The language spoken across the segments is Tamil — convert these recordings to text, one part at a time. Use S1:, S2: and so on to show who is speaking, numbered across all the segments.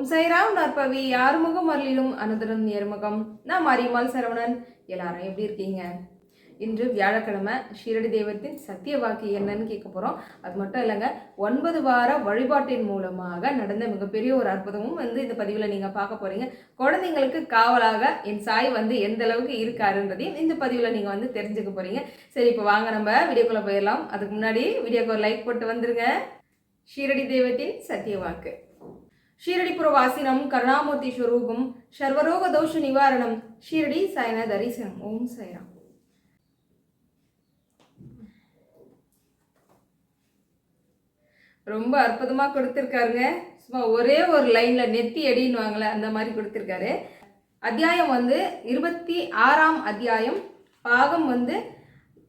S1: ஓம் சைராம் நற்பவி யாருமுகம் அருளிலும் அனுதரம் நேர்முகம். நான் மாரியம்மாள் சரவணன். எல்லாரும் எப்படி இருக்கீங்க? இன்று வியாழக்கிழமை ஷீரடி தெய்வத்தின் சத்திய வாக்கு என்னன்னு கேட்க போகிறோம் அது மட்டும் இல்லைங்க ஒன்பது வார வழிபாட்டின் மூலமாக நடந்த மிகப்பெரிய ஒரு அற்புதமும் வந்து இந்த பதிவில் நீங்கள் பார்க்க போகிறீங்க குழந்தைங்களுக்கு காவலாக என் சாய் வந்து எந்த அளவுக்கு இருக்காருன்றதையும் இந்த பதிவில் நீங்கள் வந்து தெரிஞ்சுக்க போகிறீங்க சரி இப்போ வாங்க நம்ம வீடியோக்குள்ளே போயிடலாம். அதுக்கு முன்னாடி வீடியோக்கு ஒரு லைக் போட்டு வந்துருங்க. ஷீரடி தெய்வத்தின் சத்திய வாக்கு. ஷீரடிபுரவாசினம் கருணாமூர்த்தி ஸ்வரூபம் சர்வரோக தோஷ நிவாரணம் ஷீரடி சயன தரிசனம் ஓம் சாய்ராம். ரொம்ப அற்புதமாக கொடுத்துருக்காருங்க. சும்மா ஒரே ஒரு லைனில் நெத்தி அடின்னுவாங்களே அந்த மாதிரி கொடுத்துருக்காரு. அத்தியாயம் வந்து இருபத்தி ஆறாம் அத்தியாயம் பாகம் வந்து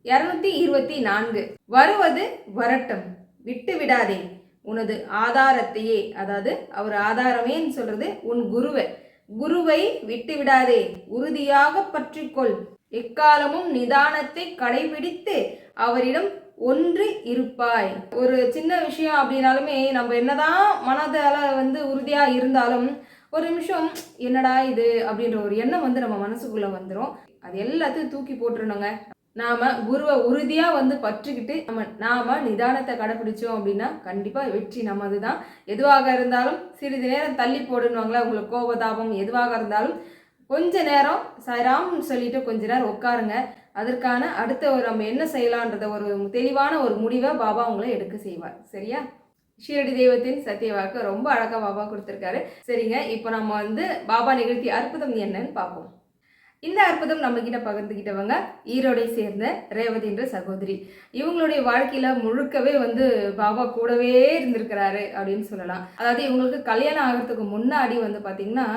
S1: இரநூத்தி இருபத்தி நான்கு. வருவது வரட்டும் விட்டு விடாதே. உனது ஆதாரத்தையே அதாவது அவர் ஆதாரமேன்னு சொல்றது உன் குருவை. குருவை விட்டு விடாதே உறுதியாக பற்றிக்கொள். எக்காலமும் நிதானத்தை கடைபிடித்து அவரிடம் ஒன்று இருப்பாய். ஒரு சின்ன விஷயம் அப்படின்னாலுமே நம்ம என்னதான் மனதால வந்து உறுதியா இருந்தாலும் ஒரு நிமிஷம் என்னடா இது? அப்படின்ற ஒரு எண்ணம் வந்து நம்ம மனசுக்குள்ள வந்துடும் அது எல்லாத்தையும் தூக்கி போட்டுருணுங்க நாம குருவை உறுதியா வந்து பற்றிக்கிட்டு நம்ம நாம நிதானத்தை கடைபிடிச்சோம் அப்படின்னா கண்டிப்பா வெற்றி நமது தான் எதுவாக இருந்தாலும் சிறிது நேரம் தள்ளி போடுன்னுவாங்களா உங்களுக்கு கோபதாபம் எதுவாக இருந்தாலும் கொஞ்ச நேரம் சாய்ராம்னு சொல்லிட்டு கொஞ்ச நேரம் உட்காருங்க. அதற்கான அடுத்த ஒரு நம்ம என்ன செய்யலான்றத ஒரு தெளிவான ஒரு முடிவை பாபா உங்களை எடுக்க செய்வார். சரியா? ஷீரடி தெய்வத்தின் சத்தியவாக்கு ரொம்ப அழகாக பாபா கொடுத்துருக்காரு. சரிங்க இப்போ நம்ம வந்து பாபா நிகழ்த்தி அற்புதம் என்னன்னு பார்ப்போம். இந்த அற்புதம் நம்ம கிட்ட பகிர்ந்துக்கிட்டவங்க ஈரோடை சேர்ந்த ரேவதி என்ற சகோதரி. இவங்களுடைய வாழ்க்கையில முழுக்கவே வந்து பாபா கூடவே இருந்திருக்கிறாரு அப்படின்னு சொல்லலாம். அதாவது இவங்களுக்கு கல்யாணம் ஆகிறதுக்கு முன்னாடி வந்து பாத்தீங்கன்னா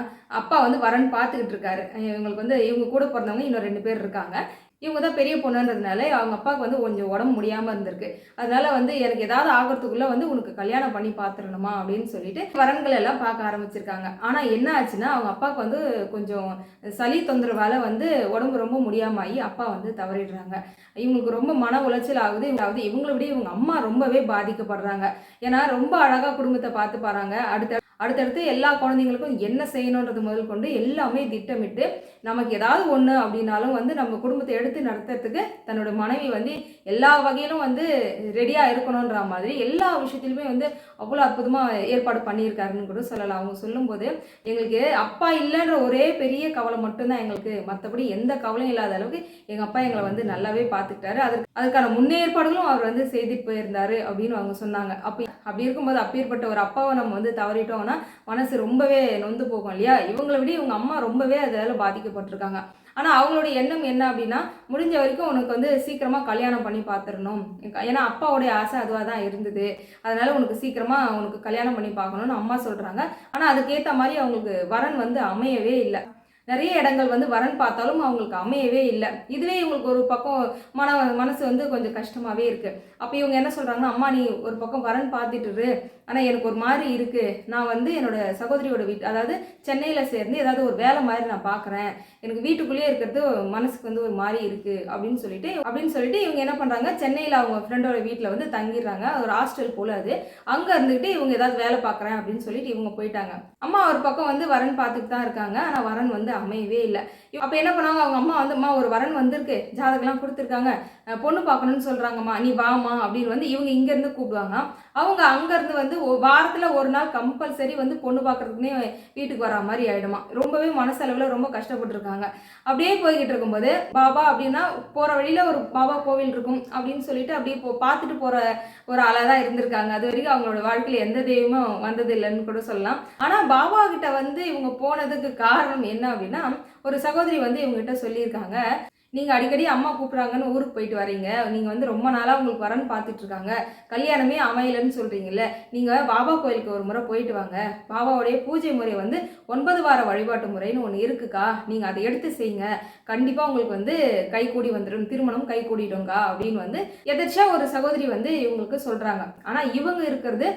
S1: அப்பா வந்து வரன் பார்த்துக்கிட்டு இருக்காரு. இவங்களுக்கு வந்து இவங்க கூட பிறந்தவங்க இன்னும் ரெண்டு பேர் இருக்காங்க. இவங்க தான் பெரிய பொண்ணுன்றதுனால அவங்க அப்பாவுக்கு வந்து கொஞ்சம் உடம்பு முடியாமல் இருந்திருக்கு. அதனால வந்து எனக்கு ஏதாவது ஆகிறதுக்குள்ள வந்து உனக்கு கல்யாணம் பண்ணி பார்த்துடணுமா அப்படின்னு சொல்லிட்டு வரன்கள் எல்லாம் பார்க்க ஆரம்பிச்சிருக்காங்க. ஆனால் என்ன ஆச்சுன்னா அவங்க அப்பாவுக்கு வந்து கொஞ்சம் சளி தொந்தரவால் வந்து உடம்பு ரொம்ப முடியாமல் ஆகி அப்பா வந்து தவறிடுறாங்க. இவங்களுக்கு ரொம்ப மன உளைச்சல் ஆகுது. அதாவது இவங்களை விட இவங்க அம்மா ரொம்பவே பாதிக்கப்படுறாங்க. ஏன்னா ரொம்ப அழகாக குடும்பத்தை பார்த்து பாருங்க. அடுத்த அடுத்தடுத்து எல்லா குழந்தைங்களுக்கும் என்ன செய்யணுன்றது முதல் கொண்டு எல்லாமே திட்டமிட்டு நமக்கு ஏதாவது ஒன்று அப்படின்னாலும் வந்து நம்ம குடும்பத்தை எடுத்து நடத்துறதுக்கு தன்னோட மனைவி வந்து எல்லா வகையிலும் வந்து ரெடியாக இருக்கணுன்ற மாதிரி எல்லா விஷயத்திலுமே வந்து அவ்வளோ அற்புதமாக ஏற்பாடு பண்ணியிருக்காருன்னு கூட சொல்லலாம். அவங்க சொல்லும்போது எங்களுக்கு அப்பா இல்லைன்ற ஒரே பெரிய கவலை மட்டும்தான் எங்களுக்கு. மற்றபடி எந்த கவலையும் இல்லாத அளவுக்கு எங்கள் அப்பா எங்களை வந்து நல்லாவே பார்த்துக்கிட்டாரு அதற்கு அதுக்கான முன்னேற்பாடுகளும் அவர் வந்து செய்துட்டு போயிருந்தாரு அப்படின்னு அவங்க சொன்னாங்க. அப்படி அப்படி இருக்கும்போது அப்பேற்பட்ட ஒரு அப்பாவை நம்ம வந்து தவறிட்டோம்னா மனசு ரொம்பவே நொந்து போகும் இல்லையா? இவங்களை விட இவங்க அம்மா ரொம்பவே அதில் பாதிக்கப்பட்டிருக்காங்க. ஆனால் அவங்களுடைய எண்ணம் என்ன அப்படின்னா முடிஞ்ச வரைக்கும் உனக்கு வந்து சீக்கிரமாக கல்யாணம் பண்ணி பார்த்துடணும் ஏன்னா அப்பாவுடைய ஆசை அதுவாக தான் இருந்தது. அதனால் உனக்கு சீக்கிரமாக உனக்கு கல்யாணம் பண்ணி பார்க்கணும்னு அம்மா சொல்கிறாங்க ஆனால் அதுக்கேற்ற மாதிரி அவங்களுக்கு வரன் வந்து அமையவே இல்லை. நிறைய இடங்கள் வந்து வரன் பார்த்தாலும் அவங்களுக்கு அமையவே இல்லை. இதுவே இவங்களுக்கு ஒரு பக்கம் மன மனசு வந்து கொஞ்சம் கஷ்டமாகவே இருக்குது அப்போ இவங்க என்ன சொல்கிறாங்கன்னா அம்மா நீ ஒரு பக்கம் வரன் பார்த்துட்டுரு ஆனால் எனக்கு ஒரு மாதிரி இருக்குது நான் வந்து என்னோடய சகோதரியோட வீட்டு அதாவது சென்னையில் சேர்ந்து ஏதாவது ஒரு வேலை மாதிரி நான் பார்க்குறேன் எனக்கு வீட்டுக்குள்ளேயே இருக்கிறது மனசுக்கு வந்து ஒரு மாதிரி இருக்குது அப்படின்னு சொல்லிட்டு அப்படின்னு சொல்லிட்டு இவங்க என்ன பண்ணுறாங்க சென்னையில் அவங்க ஃப்ரெண்டோட வீட்டில் வந்து தங்கிடுறாங்க. ஒரு ஹாஸ்டல் போல அது. அங்கே இருந்துக்கிட்டு இவங்க ஏதாவது வேலை பார்க்குறேன் அப்படின்னு சொல்லிட்டு இவங்க போயிட்டாங்க. அம்மா ஒரு பக்கம் வந்து வரன் பார்த்துட்டு தான் இருக்காங்க. ஆனால் வரன் வந்து அமையவே இல்லை. அப்போ என்ன பண்ணாங்க? அவங்க அம்மா வந்து அம்மா ஒரு வரன் வந்திருக்கு. ஜாதகம்லாம் கொடுத்துருக்காங்க. பொண்ணு பார்க்கணும்னு சொல்கிறாங்கம்மா நீ வாமா அப்படின்னு வந்து இவங்க இங்கேருந்து கூப்பிடுவாங்க. அவங்க அங்கேருந்து வந்து வாரத்தில் ஒரு நாள் கம்பல்சரி வந்து பொண்ணு பார்க்குறதுக்குனே வீட்டுக்கு வரா மாதிரி ஆகிடுமா ரொம்பவே மனசளவில் ரொம்ப கஷ்டப்பட்டுருக்காங்க. அப்படியே போய்கிட்டு இருக்கும்போது பாபா அப்படின்னா போகிற வழியில் ஒரு பாபா கோவில் இருக்கும் அப்படின்னு சொல்லிட்டு அப்படியே போ பார்த்துட்டு போகிற ஒரு ஆளாக தான் இருந்திருக்காங்க. அது வரைக்கும் அவங்களோட வாழ்க்கையில் எந்த தெய்வமும் வந்தது இல்லைன்னு கூட சொல்லலாம். ஆனால் பாபா கிட்ட வந்து இவங்க போனதுக்கு காரணம் என்ன அப்படின்னா ஒரு சகோதரி வந்து இவங்ககிட்ட சொல்லியிருக்காங்க நீங்கள் அடிக்கடி அம்மா கூப்பிட்றாங்கன்னு ஊருக்கு போயிட்டு வரீங்க. நீங்கள் வந்து ரொம்ப நாளாக உங்களுக்கு வரன்னு பார்த்துட்ருக்காங்க. கல்யாணமே அமையலன்னு சொல்கிறீங்கல்ல நீங்கள் பாபா கோயிலுக்கு ஒரு முறை போயிட்டு வாங்க. பாபாவுடைய பூஜை முறை வந்து ஒன்பது வார வழிபாட்டு முறைன்னு ஒன்று இருக்குக்கா. நீங்கள் அதை எடுத்து செய்யுங்க. கண்டிப்பாக உங்களுக்கு வந்து கை கூடி வந்துடும் திருமணம் கை கூடிடுங்கா அப்படின்னு வந்து எதாச்சும் ஒரு சகோதரி வந்து இவங்களுக்கு சொல்கிறாங்க ஆனால் இவங்க இருக்கிறது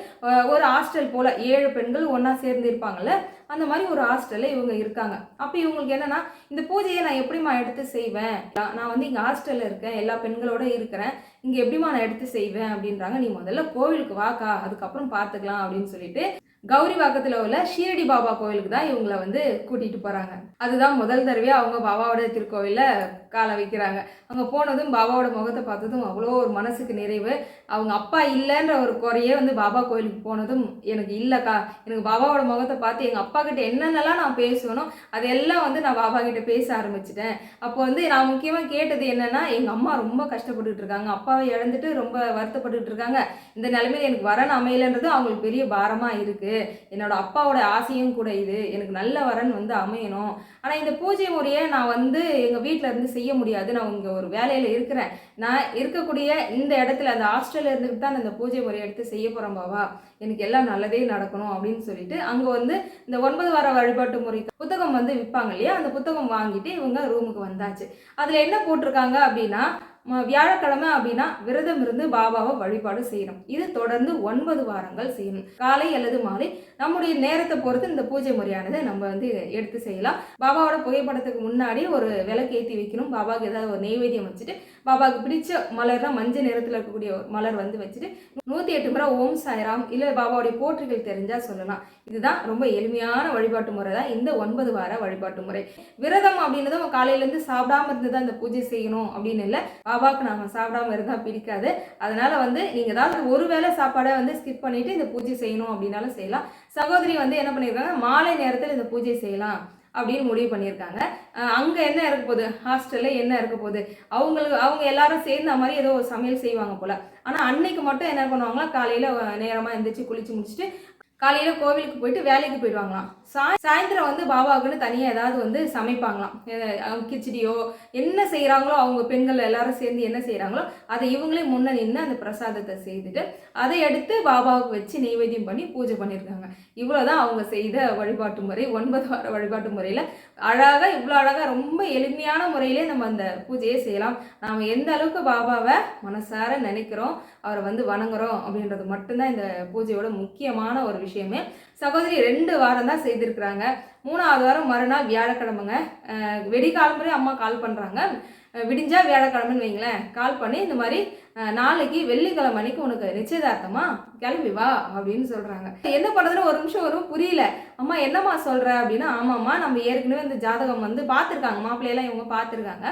S1: ஒரு ஹாஸ்டல் போல் ஏழு பெண்கள் ஒன்றா சேர்ந்து இருப்பாங்கல்ல. அந்த மாதிரி ஒரு ஹாஸ்டலில் இவங்க இருக்காங்க. அப்போ இவங்களுக்கு என்னென்னா இந்த பூஜையை நான் எப்படிமா எடுத்து செய்வேன்? நான் வந்து இங்கே ஹாஸ்டலில் இருக்கேன் எல்லா பெண்களோட இருக்கிறேன். இங்கே எப்படிமா நான் எடுத்து செய்வேன் அப்படின்றாங்க. நீ முதல்ல கோவிலுக்கு வாக்கா அதுக்கப்புறம் பார்த்துக்கலாம் அப்படின்னு சொல்லிட்டு கௌரி வாக்கத்தில் உள்ள ஷீரடி பாபா கோயிலுக்கு தான் இவங்களை வந்து கூட்டிகிட்டு போகிறாங்க அதுதான் முதல் தடவையாக அவங்க பாபாவோட திருக்கோவிலில் காலை வைக்கிறாங்க. அங்கே போனதும் பாபாவோட முகத்தை பார்த்ததும் அவ்வளோ ஒரு மனசுக்கு நிறைவு. அவங்க அப்பா இல்லைன்ற ஒரு குறையே வந்து பாபா கோயிலுக்கு போனதும் எனக்கு இல்லைக்கா. எனக்கு பாபாவோட முகத்தை பார்த்து எங்கள் அப்பா கிட்ட என்னென்னலாம் நான் பேசணும் அதெல்லாம் வந்து நான் பாபா கிட்ட பேச ஆரம்பிச்சிட்டேன். அப்போ வந்து நான் முக்கியமாக கேட்டது என்னென்னா எங்கள் அம்மா ரொம்ப கஷ்டப்பட்டுட்டு இருக்காங்க. அப்பாவை இழந்துட்டு ரொம்ப வருத்தப்பட்டுட்டு இருக்காங்க. இந்த நிலைமையில் எனக்கு வரன் அமையலைன்றது அவங்களுக்கு பெரிய பாரமாக இருக்குது என்னோட அப்பாவோட ஆசையும் கூட இது. எனக்கு நல்ல வரன் வந்து அமையணும். ஆனால் இந்த பூஜை முறையை நான் வந்து எங்கள் வீட்டில் இருந்து செய்ய முடியாது. நான் இங்கே ஒரு வேலையில் இருக்கிறேன். நான் இருக்கக்கூடிய இந்த இடத்துல அந்த ஹாஸ்டலில் இருந்துட்டு தான் நான் பூஜை முறையை எடுத்து செய்ய போகிறேன் பாபா. எனக்கு எல்லாம் நல்லதே நடக்கணும் அப்படின்னு சொல்லிட்டு அங்கே வந்து இந்த ஒன்பது வார வழிபாட்டு முறை புத்தகம் வந்து விற்பாங்க இல்லையா? அந்த புத்தகம் வாங்கிட்டு இவங்க ரூமுக்கு வந்தாச்சு. அதில் என்ன போட்டிருக்காங்க அப்படின்னா வியாழக்கிழமை அப்படின்னா விரதம் இருந்து பாபாவை வழிபாடு செய்யணும். இது தொடர்ந்து ஒன்பது வாரங்கள் செய்யணும். காலை அல்லது மாலை நம்முடைய நேரத்தை பொறுத்து இந்த பூஜை முறையானதை நம்ம வந்து எடுத்து செய்யலாம். பாபாவோட புகைப்படத்துக்கு முன்னாடி ஒரு விளக்கு ஏற்றி வைக்கணும். பாபாவுக்கு ஏதாவது ஒரு நெய்வேத்தியம் வச்சுட்டு பாபாவுக்கு பிடிச்ச மலர்னா மஞ்சள் நிறத்தில் இருக்கக்கூடிய ஒரு மலர் வந்து வச்சுட்டு நூற்றி எட்டு முறை ஓம் சாய்ராம் இல்லை பாபாவுடைய போற்றுகள் தெரிஞ்சால் சொல்லலாம். இதுதான் ரொம்ப எளிமையான வழிபாட்டு முறை தான். இந்த ஒன்பது வார வழிபாட்டு முறை. விரதம் அப்படின்னதும் காலையிலேருந்து சாப்பிடாம இருந்து தான் இந்த பூஜை செய்யணும் அப்படின்னு இல்லை. பாபாவுக்கு நாம சாப்பிடாம இருந்தால் பிடிக்காது. அதனால வந்து நீங்கள் ஏதாவது ஒரு வேளை சாப்பாடை வந்து ஸ்கிப் பண்ணிட்டு இந்த பூஜை செய்யணும் அப்படின்னாலும் செய்யலாம். சகோதரி வந்து என்ன பண்ணியிருக்காங்க? மாலை நேரத்தில் இந்த பூஜை செய்யலாம் அப்படின்னு முடிவு பண்ணியிருக்காங்க. அங்கே என்ன இருக்க போகுது? ஹாஸ்டலில் என்ன இருக்க போகுது? அவங்களுக்கு அவங்க எல்லாரும் சேர்ந்த மாதிரி ஏதோ ஒரு சமையல் செய்வாங்க போல. ஆனால் அன்னைக்கு மட்டும் என்ன பண்ணுவாங்களா காலையில் நேரமாக எழுந்திரிச்சு குளிச்சு முடிச்சுட்டு காலையில் கோவிலுக்கு போயிட்டு வேலைக்கு போயிடுவாங்களாம். சாய் சாயந்தரம் வந்து பாபாவுக்குன்னு தனியாக ஏதாவது வந்து சமைப்பாங்களாம். கிச்சடியோ என்ன செய்கிறாங்களோ அவங்க பெண்கள் எல்லாரும் சேர்ந்து என்ன செய்கிறாங்களோ அதை இவங்களே முன்ன நின்று அந்த பிரசாதத்தை செய்துட்டு அதை எடுத்து பாபாவுக்கு வச்சு நெய்வேத்தியம் பண்ணி பூஜை பண்ணியிருக்காங்க. இவ்வளோதான் அவங்க செய்த வழிபாட்டு முறை. ஒன்பது வார வழிபாட்டு முறையில் அழகாக இவ்வளோ அழகாக ரொம்ப எளிமையான முறையிலே நம்ம அந்த பூஜையை செய்யலாம். நாம் எந்த அளவுக்கு பாபாவை மனசார நினைக்கிறோம் அவரை வந்து வணங்குறோம் அப்படின்றது மட்டும்தான் இந்த பூஜையோட முக்கியமான ஒரு விஷயமே. சகோதரி ரெண்டு வாரம் தான் செய்திருக்கிறாங்க. மூணாவது வாரம் மறுநாள் வியாழக்கிழமைங்க. அஹ் அம்மா கால் பண்ணுறாங்க விடிஞ்சா வியாழக்கிழமைன்னு வைங்களேன். கால் பண்ணி இந்த மாதிரி நாளைக்கு வெள்ளிக்கிழமை அன்னைக்கு உனக்கு நிச்சயதார்த்தமா? கிளம்பி வா அப்படின்னு சொல்கிறாங்க என்ன பண்ணுறதுன்னு ஒரு நிமிஷம் வரும். புரியல. அம்மா என்னம்மா சொல்கிற அப்படின்னா ஆமாம்மா நம்ம ஏற்கனவே இந்த ஜாதகம் வந்து பார்த்துருக்காங்க. மாப்பிள்ளையெல்லாம் இவங்க பார்த்துருக்காங்க.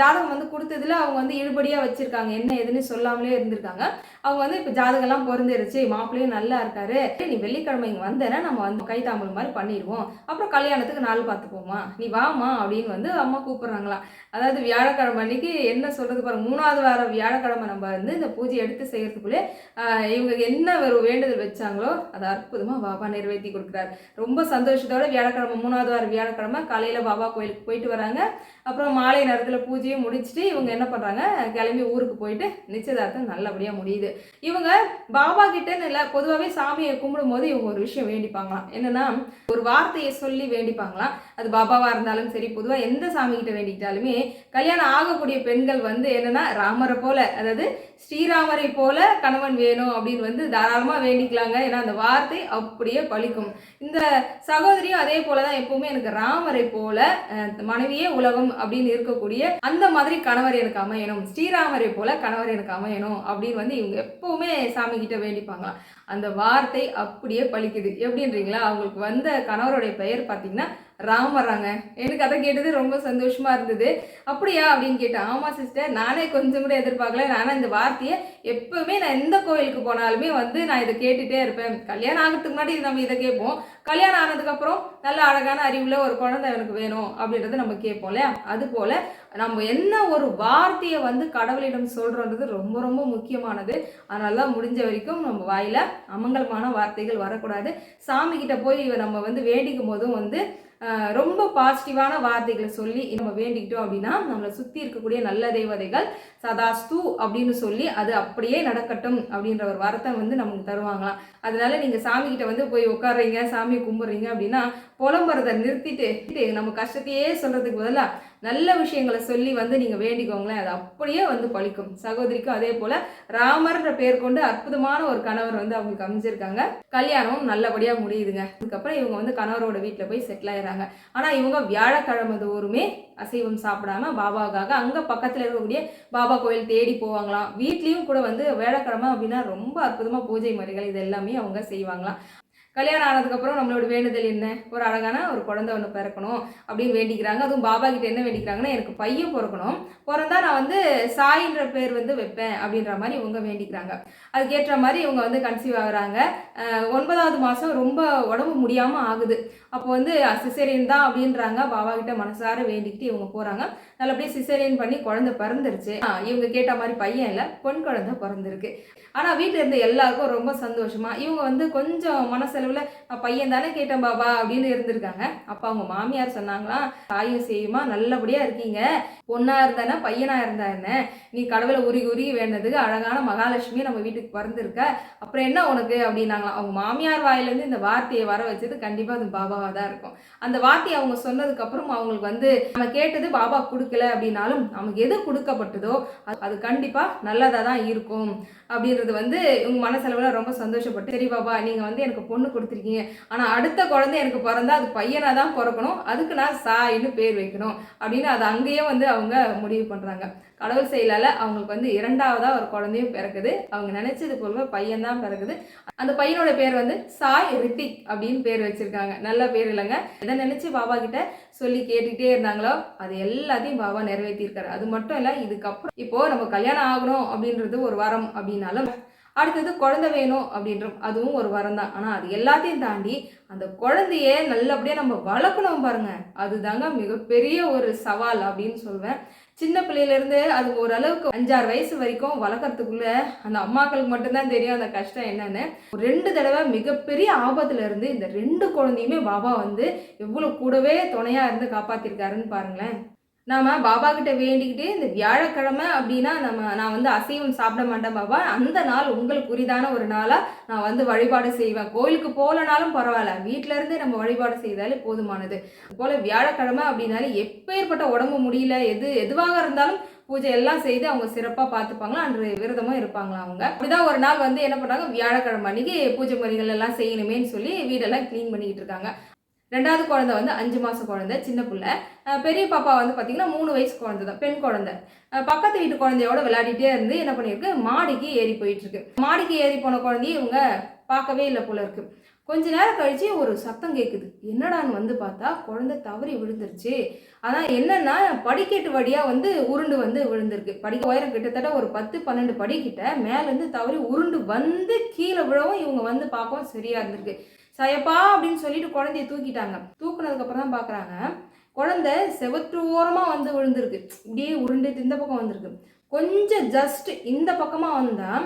S1: ஜாதகம் வந்து கொடுத்ததுல அவங்க வந்து இழுபடியாக வச்சுருக்காங்க. என்ன ஏதுன்னு சொல்லாமலே இருந்திருக்காங்க. அவங்க வந்து இப்போ ஜாதகம்லாம் பிறந்துருச்சு மாப்பிள்ளையும் நல்லா இருக்காரு. நீ வெள்ளிக்கிழமை இங்கே வந்தேன்னா நம்ம வந்து கைத்தாம்பல் மாதிரி பண்ணிடுவோம். அப்புறம் கல்யாணத்துக்கு நாள் பார்த்துப்போமா? நீ வாமா அப்படின்னு வந்து அம்மா கூப்பிட்றாங்களாம். அதாவது வியாழக்கிழமை அன்னைக்கு என்ன சொல்கிறது பாருங்க. மூணாவது வார வியாழக்கிழமை நம்ம வந்து இந்த பூஜை எடுத்து செய்கிறதுக்குள்ளே இவங்க என்ன ஒரு வேண்டுதல் வச்சாங்களோ அதை அற்புதமாக பாபா நிறைவேற்றி கொடுக்குறாரு. ரொம்ப சந்தோஷத்தோட வியாழக்கிழமை மூணாவது வார வியாழக்கிழமை காலையில் பாபா கோயிலுக்கு போயிட்டு வராங்க. அப்புறம் மாலை நேரத்தில் பூஜையும் முடிச்சுட்டு இவங்க என்ன பண்ணுறாங்க கிளம்பி ஊருக்கு போயிட்டு நிச்சயதார்த்தம் நல்லபடியாக முடியுது. இவங்க பாபா கிட்டன்னு இல்லை பொதுவாகவே சாமியை கும்பிடும் போது இவங்க ஒரு விஷயம் வேண்டிப்பாங்களாம். என்னன்னா ஒரு வார்த்தையை சொல்லி வேண்டிப்பாங்களாம். அது பாபாவாக இருந்தாலும் சரி பொதுவாக எந்த சாமி கிட்ட வேண்டிக்கிட்டாலுமே கல்யாணம் ஆகக்கூடிய பெண்கள் வந்து என்னன்னா ராமரை போல அதாவது ஸ்ரீராமரை போல கணவன் வேணும் அப்படின்னு வந்து தாராளமாக வேண்டிக்கலாங்க. ஏன்னா அந்த வார்த்தை அப்படியே பழிக்கும். இந்த சகோதரியும் அதே போல தான் எப்பவுமே எனக்கு ராமரை போல மனைவியே உலகம் அப்படின்னு இருக்கக்கூடிய அந்த மாதிரி கணவர் எனக்கு அமையணும் ஸ்ரீராமரை போல கணவர் எனக்கு அமையணும் அப்படின்னு வந்து இவங்க எப்பவுமே சாமி கிட்ட வேண்டிப்பாங்களாம். அந்த வார்த்தை அப்படியே பழிக்குது. எப்படின்றீங்களா? அவங்களுக்கு வந்த கணவருடைய பெயர் பார்த்தீங்கன்னா ராமராங்க எனக்கு அதை கேட்டது ரொம்ப சந்தோஷமா இருந்தது. அப்படியா அப்படின்னு கேட்டேன். ஆமா சிஸ்டர் நானே கொஞ்சம் கூட எதிர்பார்க்கல. நானும் இந்த வார்த்தையை எப்பவுமே நான் எந்த கோயிலுக்கு போனாலுமே வந்து நான் இதை கேட்டுட்டே இருப்பேன். கல்யாணம் ஆகிறதுக்கு முன்னாடி நம்ம இதை கேட்போம். கல்யாணம் ஆனதுக்கப்புறம் நல்ல அழகான அறிவுல ஒரு குழந்தை எனக்கு வேணும் அப்படின்றத நம்ம கேட்போம் இல்லையா? அது போல நம்ம என்ன ஒரு வார்த்தையை வந்து கடவுளிடம் சொல்றோன்றது ரொம்ப ரொம்ப முக்கியமானது. அதனால தான் முடிஞ்ச வரைக்கும் நம்ம வாயில அமங்கலமான வார்த்தைகள் வரக்கூடாது. சாமி கிட்ட போய் நம்ம வந்து வேண்டிக்கும் போதும் வந்து ரொம்ப பாசிட்டிவான வார்த்தைகளை சொல்லி நம்ம வேண்டிக்கிட்டோம் அப்படின்னா நம்மளை சுற்றி இருக்கக்கூடிய நல்ல தெய்வதைகள் சதாஸ்து அப்படின்னு சொல்லி அது அப்படியே நடக்கட்டும் அப்படின்ற ஒரு வார்த்தை வந்து நமக்கு தருவாங்களாம். அதனால நீங்கள் சாமி கிட்ட வந்து போய் உட்காடுறீங்க சாமியை கும்பிட்றீங்க அப்படின்னா புலம்புறதை நிறுத்திட்டு நம்ம கஷ்டத்தையே சொல்கிறதுக்கு பதிலாக நல்ல விஷயங்களை சொல்லி வந்து நீங்கள் வேண்டிக்கோங்களேன். அது அப்படியே வந்து பழிக்கும். சகோதரிக்கும் அதே போல் ராமர்ன்ற பேர் கொண்டு அற்புதமான ஒரு கணவர் வந்து அவங்களுக்கு அமைஞ்சிருக்காங்க. கல்யாணமும் நல்லபடியாக முடியுதுங்க. அதுக்கப்புறம் இவங்க வந்து கணவரோட வீட்டில் போய் செட்டில் ஆயிடுறாங்க. ஆனால் இவங்க வியாழக்கிழமை தோறுமே அசைவம் சாப்பிடாம பாபாவுக்காக அங்கே பக்கத்தில் இருக்கக்கூடிய பாபா கோயில் தேடி போவாங்களாம். வீட்லேயும் கூட வந்து வியாழக்கிழமை அப்படின்னா ரொம்ப அற்புதமாக பூஜை முறைகள் இது எல்லாமே அவங்க செய்வாங்களாம். கல்யாணம் ஆனதுக்கப்புறம் நம்மளோட வேண்டுதல் என்ன? ஒரு அழகான ஒரு குழந்தை ஒன்று பிறக்கணும் அப்படின்னு வேண்டிக்கிறாங்க. அதுவும் பாபா கிட்ட என்ன வேண்டிக்கிறாங்கன்னா எனக்கு பையன் பிறக்கணும். பிறந்தா நான் வந்து சாயின்ற பேர் வந்து வைப்பேன் அப்படின்ற மாதிரி இவங்க வேண்டிக்கிறாங்க. அதுக்கேற்ற மாதிரி இவங்க வந்து கன்சீவ் ஆகுறாங்க. ஒன்பதாவது மாதம் ரொம்ப உடம்பு முடியாமல் ஆகுது. அப்போ வந்து சிசேரியன் தான் அப்படின்றாங்க. பாபா கிட்ட மனசார வேண்டிக்கிட்டு இவங்க போகிறாங்க நல்லபடியாக சிசேரியன் பண்ணி குழந்தை பிறந்துருச்சு. ஆ, இவங்க கேட்ட மாதிரி பையன் இல்லை. பொன் குழந்தை பிறந்திருக்கு. ஆனால் வீட்டில் இருந்த எல்லாருக்கும் ரொம்ப சந்தோஷமா இவங்க வந்து கொஞ்சம் மனசளவில் பையன் தானே கேட்டேன் பாபா அப்படின்னு இருந்திருக்காங்க. அப்போ அவங்க மாமியார் சொன்னாங்களாம் தாயும் செய்யுமா நல்லபடியாக இருக்கீங்க. பொண்ணாக இருந்தானே பையனாக இருந்தா என்ன? நீ கடவுளை உருகி உருகி வேண்டதுக்கு அழகான மகாலட்சுமி நம்ம வீட்டுக்கு பிறந்திருக்க. அப்புறம் என்ன உனக்கு? அப்படின்னாங்களாம். அவங்க மாமியார் வாயிலேருந்து இந்த வார்த்தையை வர வச்சது கண்டிப்பாக அது பாபாவாக தான் இருக்கும். அந்த வார்த்தையை அவங்க சொன்னதுக்கு அப்புறம் அவங்களுக்கு வந்து நம்ம கேட்டது பாபா கொடுக்கல அப்படின்னாலும் நமக்கு எது கொடுக்கப்பட்டதோ அது அது கண்டிப்பாக நல்லதாக தான் இருக்கும். அப்படின்றது வந்து இவங்க மனசளவில் ரொம்ப சந்தோஷப்பட்டு சரி பாபா நீங்கள் வந்து எனக்கு பொண்ணு கொடுத்துருக்கீங்க. ஆனால் அடுத்த குழந்தை எனக்கு பிறந்தா அது பையனாக தான் பிறக்கணும். அதுக்கு நான் சாயின்னு பேர் வைக்கணும். அப்படின்னு அது அங்கேயே வந்து அவங்க முடிவு பண்ணுறாங்க கடவுள் செயலால் அவங்களுக்கு வந்து இரண்டாவதாக ஒரு குழந்தையும் பிறக்குது. அவங்க நினைச்சது போல பையன் தான் பிறக்குது. அந்த பையனோட பேர் வந்து சாய் ரித்திக் அப்படின்னு பேர் வச்சிருக்காங்க. நல்ல பேர் இல்லைங்க. எதை நினைச்சு பாபா கிட்ட சொல்லி கேட்டுக்கிட்டே இருந்தாங்களோ அது எல்லாத்தையும் பாபா நிறைவேற்றியிருக்காரு அது மட்டும் இல்லை இதுக்கப்புறம் இப்போ நம்ம கல்யாணம் ஆகணும் அப்படின்றது ஒரு வரம் அப்படின்னாலும் அடுத்தது குழந்தை வேணும் அப்படின்ற அதுவும் ஒரு வரம் தான் ஆனால் அது எல்லாத்தையும் தாண்டி அந்த குழந்தைய நல்லபடியாக நம்ம வளர்க்கணும் பாருங்க. அதுதாங்க மிகப்பெரிய ஒரு சவால் அப்படின்னு சொல்வேன். சின்ன பிள்ளையிலேருந்து அது ஓரளவுக்கு அஞ்சாறு வயசு வரைக்கும் வளர்க்குறதுக்குள்ள அந்த அம்மாக்களுக்கு மட்டும்தான் தெரியும் அந்த கஷ்டம் என்னன்னு. ஒரு ரெண்டு தடவை மிகப்பெரிய ஆபத்துல இருந்து இந்த ரெண்டு குழந்தையுமே பாபா வந்து எவ்வளோ கூடவே துணையாக இருந்து காப்பாற்றிருக்காருன்னு பாருங்களேன். நாம பாபா கிட்ட வேண்டிக்கிட்டு இந்த வியாழக்கிழமை அப்படின்னா நம்ம நான் வந்து அசைவம் சாப்பிட மாட்டேன் பாபா. அந்த நாள் உங்களுக்கு உரிதான ஒரு நாளா நான் வந்து வழிபாடு செய்வேன். கோயிலுக்கு போகலனாலும் பரவாயில்ல. வீட்ல இருந்தே நம்ம வழிபாடு செய்தாலே போதுமானது. போல் போல வியாழக்கிழமை அப்படின்னாலே எப்பேற்பட்ட உடம்பு முடியல எது எதுவாக இருந்தாலும் பூஜை எல்லாம் செய்து அவங்க சிறப்பாக பார்த்துப்பாங்களா? அன்று விரதமும் இருப்பாங்களா அவங்க? அப்படிதான் ஒரு நாள் வந்து என்ன பண்ணாங்க? வியாழக்கிழமை அன்னைக்கு பூஜை முறைகள் எல்லாம் செய்யணுமேன்னு சொல்லி வீடெல்லாம் க்ளீன் பண்ணிக்கிட்டு இருக்காங்க. ரெண்டாவது குழந்தை வந்து அஞ்சு மாத குழந்தை சின்ன பிள்ளை. பெரிய பாப்பா வந்து பார்த்தீங்கன்னா மூணு வயசு குழந்தை தான் பெண் குழந்தை. பக்கத்து வீட்டு குழந்தையோட விளையாடிட்டே இருந்து என்ன பண்ணியிருக்கு? மாடிக்கு ஏறி போயிட்டுருக்கு. மாடிக்கு ஏறி போன குழந்தைய இவங்க பார்க்கவே இல்லை போல இருக்கு. கொஞ்ச நேரம் கழிச்சு ஒரு சத்தம் கேட்குது என்னடான்னு வந்து பார்த்தா குழந்தை தவறி விழுந்துருச்சு. ஆனால் என்னன்னா படிக்கட்டு வழியாக வந்து உருண்டு வந்து விழுந்திருக்கு. படிக்க உயரம் கிட்டத்தட்ட ஒரு பத்து பன்னெண்டு படிக்கிட்ட மேலேருந்து தவறி உருண்டு வந்து கீழே விழவும் இவங்க வந்து பார்க்கவும் சரியா இருந்திருக்கு. சயப்பா அப்படின்னு சொல்லிட்டு குழந்தைய தூக்கிட்டாங்க. தூக்குனதுக்கு அப்புறம் தான் பார்க்குறாங்க குழந்தை செவற்று ஓரமாக வந்து விழுந்திருக்கு. இப்படியே உருண்டு இந்த பக்கம் வந்திருக்கு. கொஞ்சம் ஜஸ்ட் இந்த பக்கமாக வந்தால்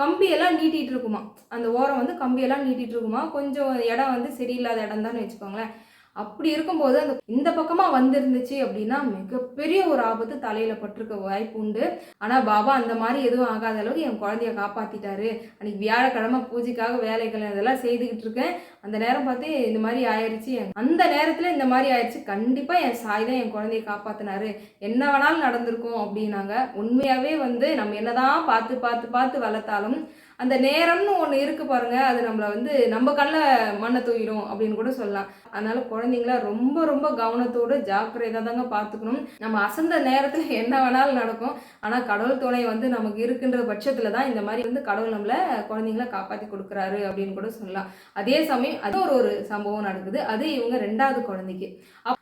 S1: கம்பியெல்லாம் நீட்டிட்டு இருக்குமா? அந்த ஓரம் வந்து கம்பியெல்லாம் நீட்டிட்டு இருக்குமா? கொஞ்சம் இடம் வந்து சரியில்லாத இடம் தான் வச்சுக்கோங்களேன். அப்படி இருக்கும்போது அந்த இந்த பக்கமாக வந்திருந்துச்சு அப்படின்னா மிகப்பெரிய ஒரு ஆபத்து தலையில் பட்டிருக்க வாய்ப்பு உண்டு. ஆனால் பாபா அந்த மாதிரி எதுவும் ஆகாத அளவுக்கு என் குழந்தைய காப்பாற்றிட்டாரு அன்னைக்கு வியாழக்கிழமை பூஜைக்காக வேலைகள் இதெல்லாம் செய்துக்கிட்டு இருக்கேன். அந்த நேரம் பார்த்து இந்த மாதிரி ஆயிடுச்சு அந்த நேரத்தில் இந்த மாதிரி ஆயிடுச்சு கண்டிப்பாக என் சாய் தான் என் குழந்தைய காப்பாற்றினாரு என்ன வேணாலும் நடந்திருக்கும் அப்படின்னாங்க. உண்மையாகவே வந்து நம்ம என்னதான் பார்த்து பார்த்து பார்த்து வளர்த்தாலும் அந்த நேரம்னு ஒன்று இருக்கு பாருங்க அது நம்மளை வந்து நம்ம கண்ணில் மண்ணை தூயிடும் அப்படின்னு கூட சொல்லலாம். அதனால குழந்தைங்கள ரொம்ப ரொம்ப கவனத்தோடு ஜாக்கிரதையாக தாங்க பார்த்துக்கணும். நம்ம அசந்த நேரத்தில் என்ன வேணாலும் நடக்கும். ஆனால் கடவுள் துணை வந்து நமக்கு இருக்குன்ற பட்சத்தில் தான் இந்த மாதிரி வந்து கடவுள் நம்மளை குழந்தைங்கள காப்பாற்றி கொடுக்குறாரு அப்படின்னு கூட சொல்லலாம். அதே சமயம் அது ஒரு ஒரு சம்பவம் நடக்குது. அது இவங்க ரெண்டாவது குழந்தைக்கு.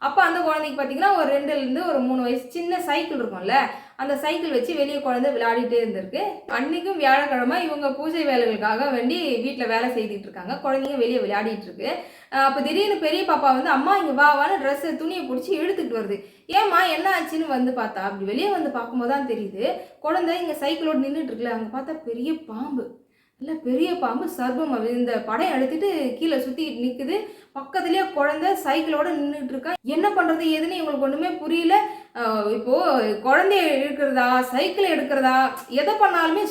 S1: அப்போ அந்த குழந்தைக்கு பார்த்தீங்கன்னா ஒரு ரெண்டுலேருந்து ஒரு மூணு வயசு சின்ன சைக்கிள் இருக்கும்ல. அந்த சைக்கிள் வச்சு வெளியே குழந்தை விளையாடிட்டே இருந்திருக்கு. அன்னைக்கும் வியாழக்கிழமை இவங்க பூஜை வேலைகளுக்காக வேண்டி வீட்டில் வேலை செய்துட்டு இருக்காங்க. குழந்தைங்க வெளியே விளையாடிட்டு இருக்கு. அப்போ திடீர்னு பெரிய பாப்பா வந்து அம்மா இங்கே வாவான ட்ரெஸ்ஸு துணியை பிடிச்சி இழுத்துக்கிட்டு வருது. ஏம்மா என்ன ஆச்சுன்னு வந்து பார்த்தா? அப்படி வெளியே வந்து பார்க்கும்போது தான் தெரியுது. குழந்தை இங்கே சைக்கிளோடு நின்றுட்டு இருக்குல்ல அங்கே பார்த்தா பெரிய பாம்பு. இல்லை பெரிய பாம்பு சர்பம் இந்த படம் எடுத்துட்டு கீழே சுற்றி நிற்குது பக்கத்துலேயே குழந்தை சைக்கிளோட நின்றுட்டு இருக்கா. என்ன பண்ணுறது எதுன்னு இவங்களுக்கு ஒன்றுமே புரியல. இப்போது குழந்தைய எடுக்கிறதா சைக்கிள் எடுக்கிறதா எதை பண்ணாலுமே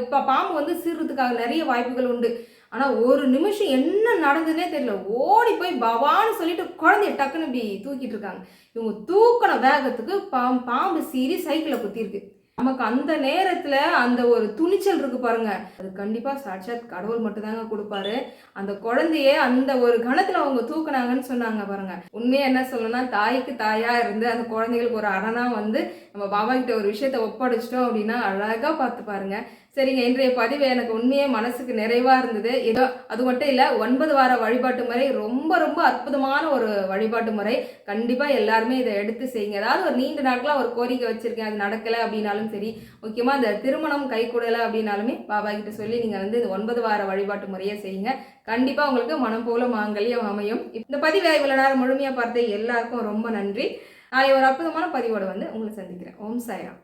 S1: இப்போ பாம்பு வந்து சீர்றதுக்காக நிறைய வாய்ப்புகள் உண்டு. ஆனால் ஒரு நிமிஷம் என்ன நடந்ததுன்னே தெரியல. ஓடி போய் பவான்னு சொல்லிட்டு குழந்தைய டக்குன்னு இப்படி தூக்கிட்டு இருக்காங்க. இவங்க தூக்கின வேகத்துக்கு பாம் பாம்பு சீறி சைக்கிளை குத்திருக்கு நமக்கு அந்த நேரத்துல அந்த ஒரு துணிச்சல் இருக்கு பாருங்க. அது கண்டிப்பா சாட்சாத் கடவுள் மட்டும்தாங்க கொடுப்பாரு. அந்த குழந்தைய அந்த ஒரு கணத்துல அவங்க தூக்குனாங்கன்னு சொன்னாங்க பாருங்க. உண்மையா என்ன சொல்லணும்னா தாய்க்கு தாயா இருந்து அந்த குழந்தைகளுக்கு ஒரு அரணா வந்து நம்ம பாபா கிட்ட ஒரு விஷயத்த ஒப்படைச்சிட்டோம் அப்படின்னா அழகாக பார்த்து பாருங்க. சரிங்க இன்றைய பதிவு எனக்கு உண்மையே மனசுக்கு நிறைவாக இருந்தது. ஏதோ அது மட்டும் இல்லை ஒன்பது வார வழிபாட்டு முறை ரொம்ப ரொம்ப அற்புதமான ஒரு வழிபாட்டு முறை. கண்டிப்பாக எல்லாருமே இதை எடுத்து செய்யுங்க. ஏதாவது ஒரு நீண்ட நாட்களாக ஒரு கோரிக்கை வச்சுருக்கேன் அது நடக்கலை அப்படின்னாலும் சரி. முக்கியமாக இந்த திருமணம் கைகூடலை அப்படின்னாலுமே பாபா கிட்ட சொல்லி நீங்கள் வந்து இந்த ஒன்பது வார வழிபாட்டு முறையை செய்யுங்க. கண்டிப்பாக உங்களுக்கு மனம் போல மாங்கல்யம் அமையும். இந்த பதிவை இவ்வளோ நேரம் முழுமையாக பார்த்த எல்லாருக்கும் ரொம்ப நன்றி. நாளை ஒரு அற்புதமான பதிவோடு வந்து உங்களை சந்திக்கிறேன். ஓம் சாய்ராம்.